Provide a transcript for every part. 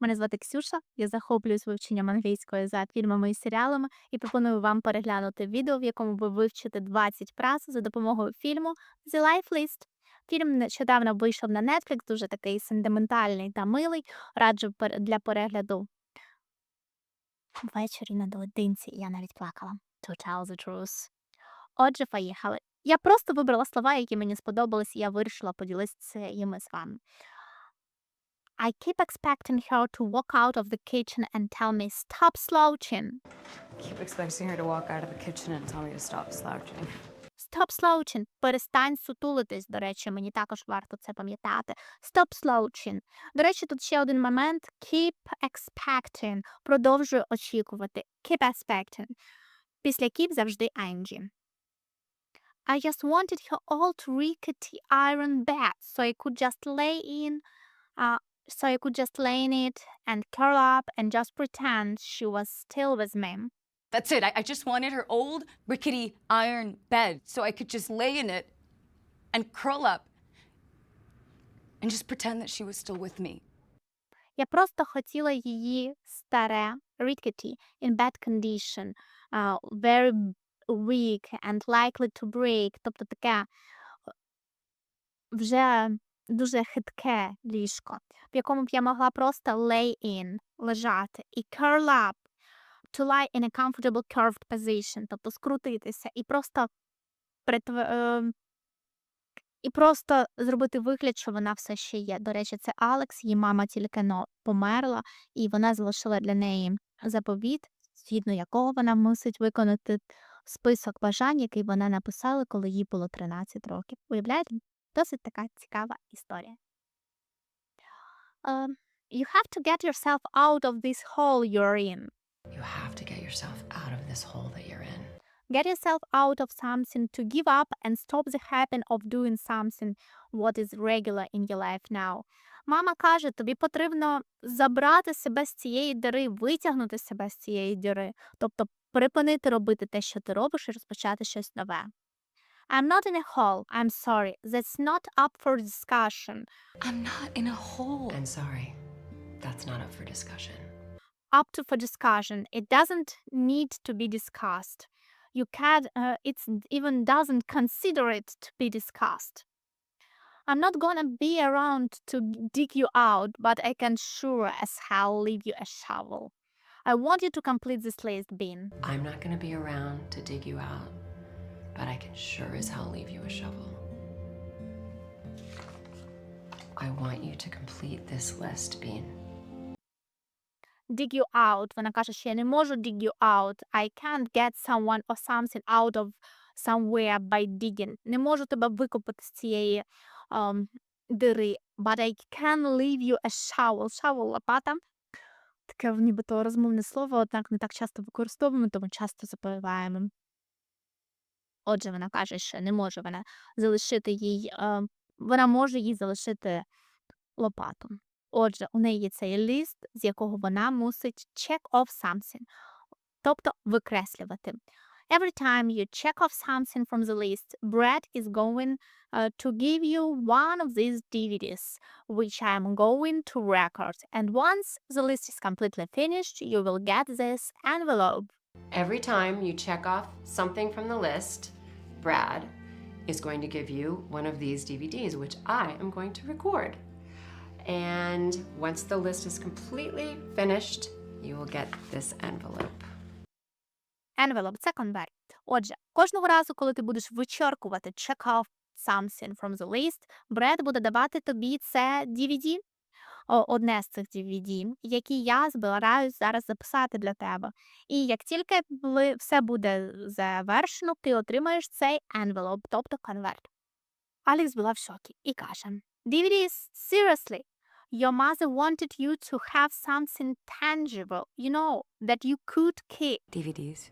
Мене звати Ксюша, я захоплююсь вивченням англійської за фільмами і серіалами і пропоную вам переглянути відео, в якому ви вивчите 20 фраз за допомогою фільму The Life List. Фільм нещодавно вийшов на Netflix, дуже такий сентиментальний та милий. Раджу для перегляду ввечері на наодинці. Я навіть плакала. To tell the truth. Отже, поїхали. Я просто вибрала слова, які мені сподобались, і я вирішила поділитися їми з вами. I keep expecting her to walk out of the kitchen and tell me, stop slouching. Keep expecting her to walk out of the kitchen and tell me to stop slouching. Stop slouching. Перестань сутулитись. До речі, мені також варто це пам'ятати. Stop slouching. До речі, тут ще один момент. Keep expecting. Продовжую очікувати. Keep expecting. Після keep завжди ing. I just wanted her old rickety iron bed so I could just lay in uh, so I could just lay in it and curl up and just pretend she was still with me. That's it. I, I just wanted her old, rickety iron bed so I could just lay in it and curl up and just pretend that she was still with me. Я просто хотіла її старе, rickety, in bad condition, uh, very weak and likely to break, тобто таке е, вже дуже хитке ліжко, в якому б я могла просто lay in, лежати, і curl up, to lie in a comfortable curved position, тобто скрутитися і просто притв... е, і просто зробити вигляд, що вона все ще є. До речі, це Алекс, її мама тільки но померла, і вона залишила для неї заповіт, згідно якого вона мусить виконати список бажань, який вона написала, коли їй було 13 років. Уявляєте? Досить така цікава історія. Um, you have to get yourself out of this hole you're in. You have to get yourself out of this hole that you're in. Get yourself out of something to give up and stop the habit of doing something what is regular in your life now. Мама каже, тобі потрібно забрати себе з цієї дири, витягнути себе з цієї дири, тобто припинити робити те, що ти робиш, і розпочати щось нове. I'm not in a hole, I'm sorry. That's not up for discussion. I'm not in a hole. And sorry, that's not up for discussion. Up to for discussion. It doesn't need to be discussed. You can, uh, it even doesn't consider it to be discussed. I'm not gonna be around to dig you out, but I can sure as hell leave you a shovel. I want you to complete this list, Bean. I'm not going to be around to dig you out, but I can sure as hell leave you a shovel. I want you to complete this list, Bean. Dig you out. Вона каже, що я не можу dig you out. I can't get someone or something out of somewhere by digging. Не можу тебе викопати з цієї um, дири. But I can leave you a shovel. Shovel – лопата. Таке нібито розмовне слово, однак не так часто використовуємо, тому часто забуваємо. Отже, вона каже, що не може вона залишити їй, е, вона може їй залишити лопату. Отже, у неї є цей ліст, з якого вона мусить check off something, тобто викреслювати. Every time you check off something from the list, Brad is going uh, to give you one of these DVDs, which I'm going to record. And once the list is completely finished, you will get this envelope. Every time you check off something from the list, Brad is going to give you one of these DVDs, which I am going to record. And once the list is completely finished, you will get this envelope. Envelope – це конверт. Отже, кожного разу, коли ти будеш вичеркувати check off something from the list, Бред буде давати тобі це DVD, одне з цих DVD, які я збираюсь зараз записати для тебе. І як тільки все буде завершено, ти отримаєш цей envelope, тобто конверт. Алекс була в шокі і каже: DVDs, seriously, your mother wanted you to have something tangible, you know, that you could keep. DVDs?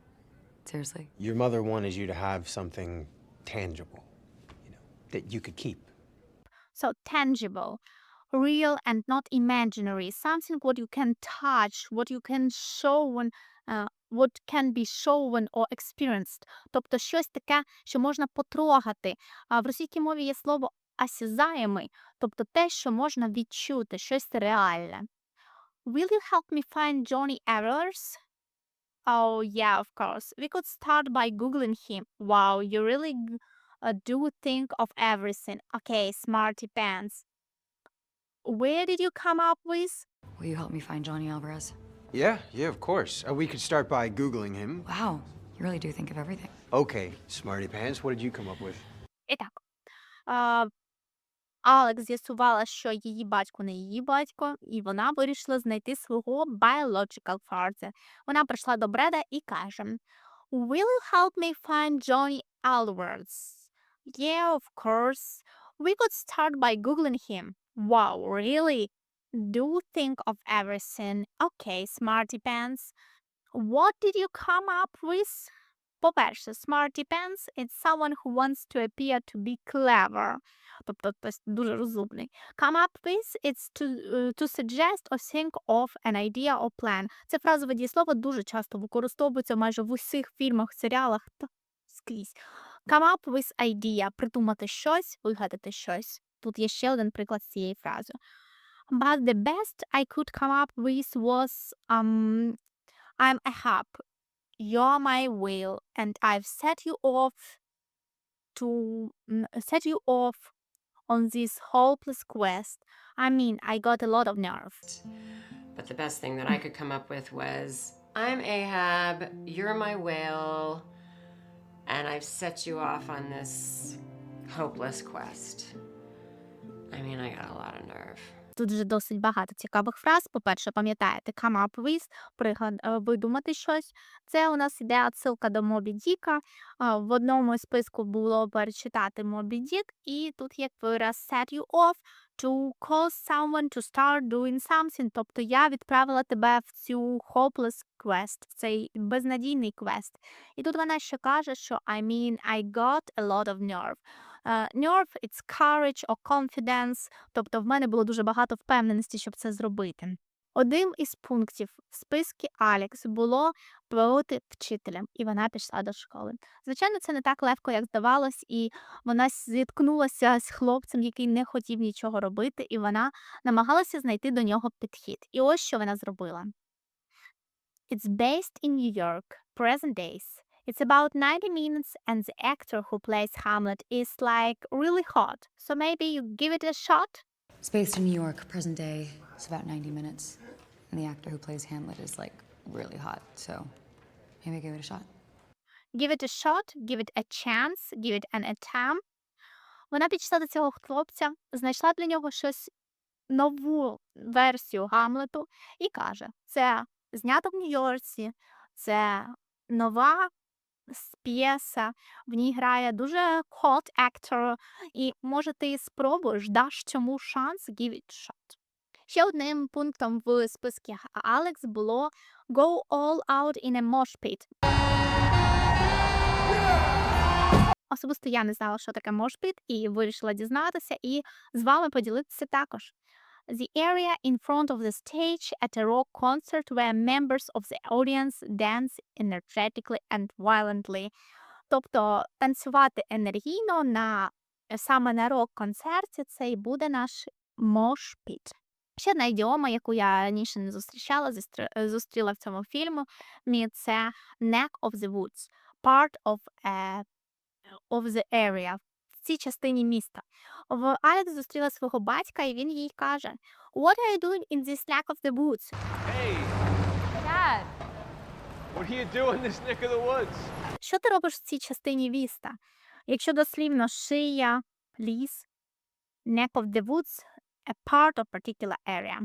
Seriously? Your mother wanted you to have something tangible, you know, that you could keep. So tangible, real and not imaginary, something what you can touch, what you can show and uh, what can be shown or experienced. Тобто щось таке, що можна потрогати. А в російській мові є слово осязаємий, тобто те, що можна відчути, щось реальне. Will you help me find Johnny Errors? Oh, yeah, of course. We could start by Googling him. Wow, you really g- uh, do think of everything. Okay, smarty pants. Where did you come up with? Will you help me find Johnny Alvarez? Yeah, yeah, of course. Uh, we could start by Googling him. Wow, you really do think of everything. Okay, smarty pants, what did you come up with? І так. А, Алекс з'ясувала, що її батько не її батько, і вона вирішила знайти свого biological father. Вона прийшла до Бреда і каже: Will you help me find Johnny Alvarez? Yeah, of course. We could start by googling him. Wow, really? Do think of everything. Okay, smarty pants. What did you come up with? По-перше, smarty pants – it's someone who wants to appear to be clever. Тобто дуже розумний. Come up with – it's to, е, to suggest or think of an idea or plan. Це фразове дієслово дуже часто використовується майже в усіх фільмах, серіалах та скрізь. Come up with idea – придумати щось, вигадати щось. Тут є ще один приклад з цієї фрази. But the best I could come up with was um, I'm a hub. You're my will, and I've set you off to mm, set you off on this hopeless quest. I mean, I got a lot of nerve. But the best thing that I could come up with was I'm Ahab, you're my whale, and I've set you off on this hopeless quest. I mean, I got a lot of nerve. Тут вже досить багато цікавих фраз. По-перше, пам'ятаєте, come up with, пригад, е, видумати щось. Це у нас іде відсилка до Мобі Діка. В одному списку було перечитати Мобі Дік, і тут є вираз set you off to cause someone to start doing something. Тобто я відправила тебе в цю hopeless quest, в цей безнадійний квест. І тут вона ще каже, що I mean, I got a lot of nerve. Е, Nerve – it's courage or confidence, тобто в мене було дуже багато впевненості, щоб це зробити. Одним із пунктів в списку Алекс було бути вчителем, і вона пішла до школи. Звичайно, це не так легко, як здавалось, і вона зіткнулася з хлопцем, який не хотів нічого робити, і вона намагалася знайти до нього підхід. І ось що вона зробила. It's based in New York, present days. It's about 90 minutes, and the actor who plays Hamlet is like really hot. So maybe you give it a shot? It's based in New York, present day. It's about 90 minutes. And the actor who plays Hamlet is like really hot, so maybe give it a shot. Give it a shot, give it a chance, give it an attempt. Вона підійшла до цього хлопця, знайшла для нього щось нову версію Гамлету і каже: це знято в Нью-Йорці, це нова с- п'єса, в ній грає дуже hot actor, і може ти спробуєш, даш цьому шанс, give it shot. Ще одним пунктом в списку Алекс було go all out in a mosh pit. Особисто я не знала, що таке мошпіт, і вирішила дізнатися, і з вами поділитися також. The area in front of the stage at a rock concert where members of the audience dance energetically and violently. Тобто танцювати енергійно на саме на рок-концерті це і буде наш мошпіт. Ще одна ідіома, яку я раніше не зустрічала, е, зустріла в цьому фільмі, це neck of the woods, part of a of the area, цій частині міста. В Алекс зустріла свого батька, і він їй каже: What are you doing in this neck of the woods? Hey, Dad, what are you doing in this neck of the woods? Що ти робиш в цій частині міста? Якщо дослівно шия, ліс, neck of the woods, a part of particular area.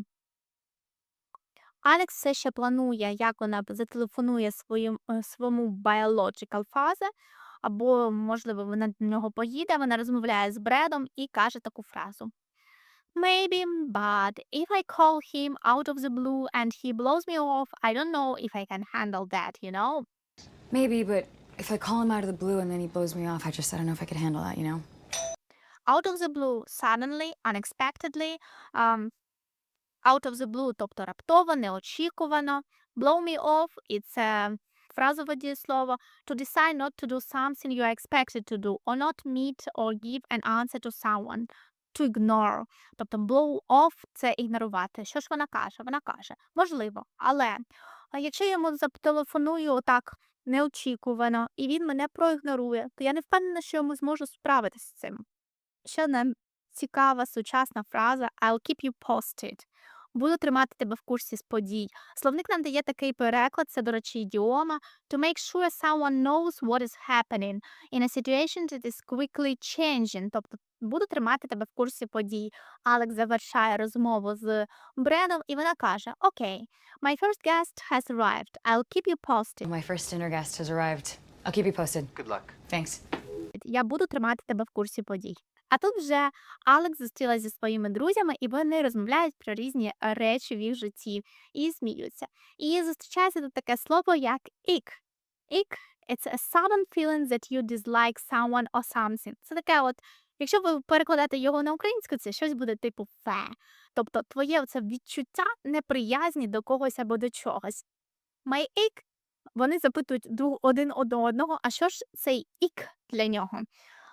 Алекс все ще планує, як вона б зателефонує своїм, е, своєму biological father, або, можливо, вона до нього поїде, вона розмовляє з Бредом і каже таку фразу. Maybe, but if I call him out of the blue and he blows me off, I don't know if I can handle that, you know? Maybe, but if I call him out of the blue and then he blows me off, I just I don't know if I could handle that, you know? out of the blue, suddenly, unexpectedly, um, out of the blue, тобто раптово, неочікувано. Blow me off – і це фразове дієслово. To decide not to do something you are expected to do, or not meet or give an answer to someone. to ignore. Тобто blow off – це ігнорувати. Що ж вона каже? Вона каже, можливо, але якщо я йому зателефоную отак неочікувано, і він мене проігнорує, то я не впевнена, що йому зможу справитися з цим. Ще одна цікава сучасна фраза I'll keep you posted. Буду тримати тебе в курсі з подій. Словник нам дає такий переклад, це, до речі, ідіома. To make sure someone knows what is happening in a situation that is quickly changing. Тобто буду тримати тебе в курсі подій. Алекс завершає розмову з Бредом, і вона каже: Окей, my first guest has arrived. I'll keep you posted. My first dinner guest has arrived. I'll keep you posted. Good luck. Thanks. Я буду тримати тебе в курсі подій. А тут вже Алекс зустрілася зі своїми друзями, і вони розмовляють про різні е, речі в їх житті і сміються. І зустрічається тут таке слово, як ick. Ick – it's a sudden feeling that you dislike someone or something. Це таке от, якщо ви перекладаєте його на українську, це щось буде типу фе. Тобто твоє оце відчуття неприязні до когось або до чогось. My ick вони запитують друг один одного одного, а що ж цей ік для нього?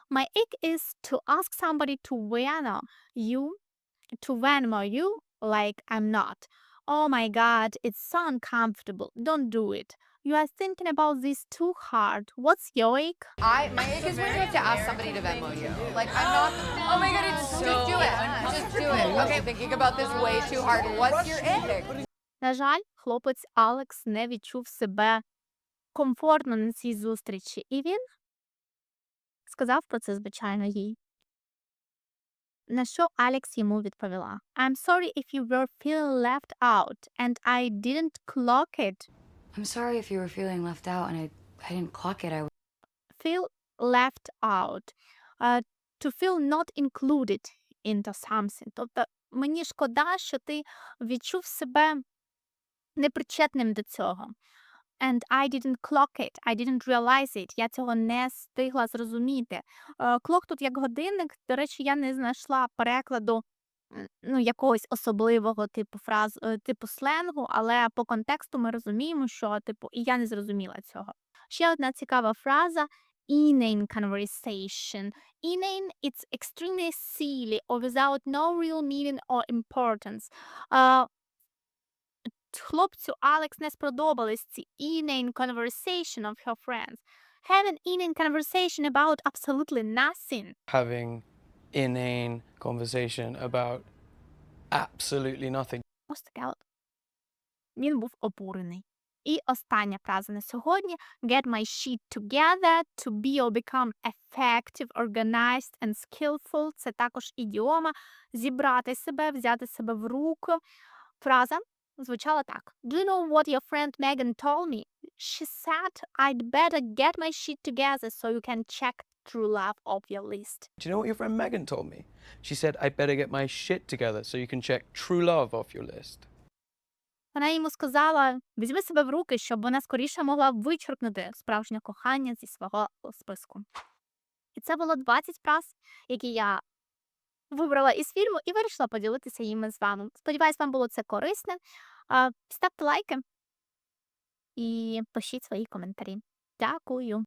My ick is to ask somebody to Venmo you, to Venmo you like I'm not. Oh my god, it's so uncomfortable. Don't do it. You are thinking about this too hard. What's your ick? I my ick is when you have to ask somebody to Venmo you. Like I'm not. Oh my god, it's so. Just do it. Just do it. Okay, thinking about this way too hard. What's your ick? На жаль, хлопець Алекс не відчув себе комфортно на цій зустрічі, і він сказав про це, звичайно, їй. На що Алекс йому відповіла: I'm sorry if you were feeling left out and I didn't clock it. I'm sorry if you were feeling left out and I, I didn't clock it. I Feel left out. Uh, to feel not included into something. Тобто мені шкода, що ти відчув себе непричетним до цього. And I didn't clock it, I didn't realize it. Я цього не встигла зрозуміти. Е, Клок тут як годинник. До речі, я не знайшла перекладу ну, якогось особливого типу фраз, е, типу сленгу, але по контексту ми розуміємо, що типу, і я не зрозуміла цього. Ще одна цікава фраза inane conversation. Inane – it's extremely silly or without no real meaning or importance. Е, хлопцю Алекс не сподобались ці inane conversation of her friends. Have an inane conversation about absolutely nothing. having inane conversation about absolutely nothing. Ось таке от. Він був обурений. І остання фраза на сьогодні. Get my shit together, to be or become effective, organized and skillful. Це також ідіома. Зібрати себе, взяти себе в руку. Фраза звучала так. Do you know what your friend Megan told me? She said I'd better get my shit together so you can check true love off your list. Do you know what your friend Megan told me? She said I better get my shit together so you can check true love off your list. Вона йому сказала: візьми себе в руки, щоб вона скоріше могла вичеркнути справжнє кохання зі свого списку. І це було 20 фраз, які я вибрала із фільму і вирішила поділитися їми з вами. Сподіваюсь, вам було це корисне. Ставте лайки і пишіть свої коментарі. Дякую.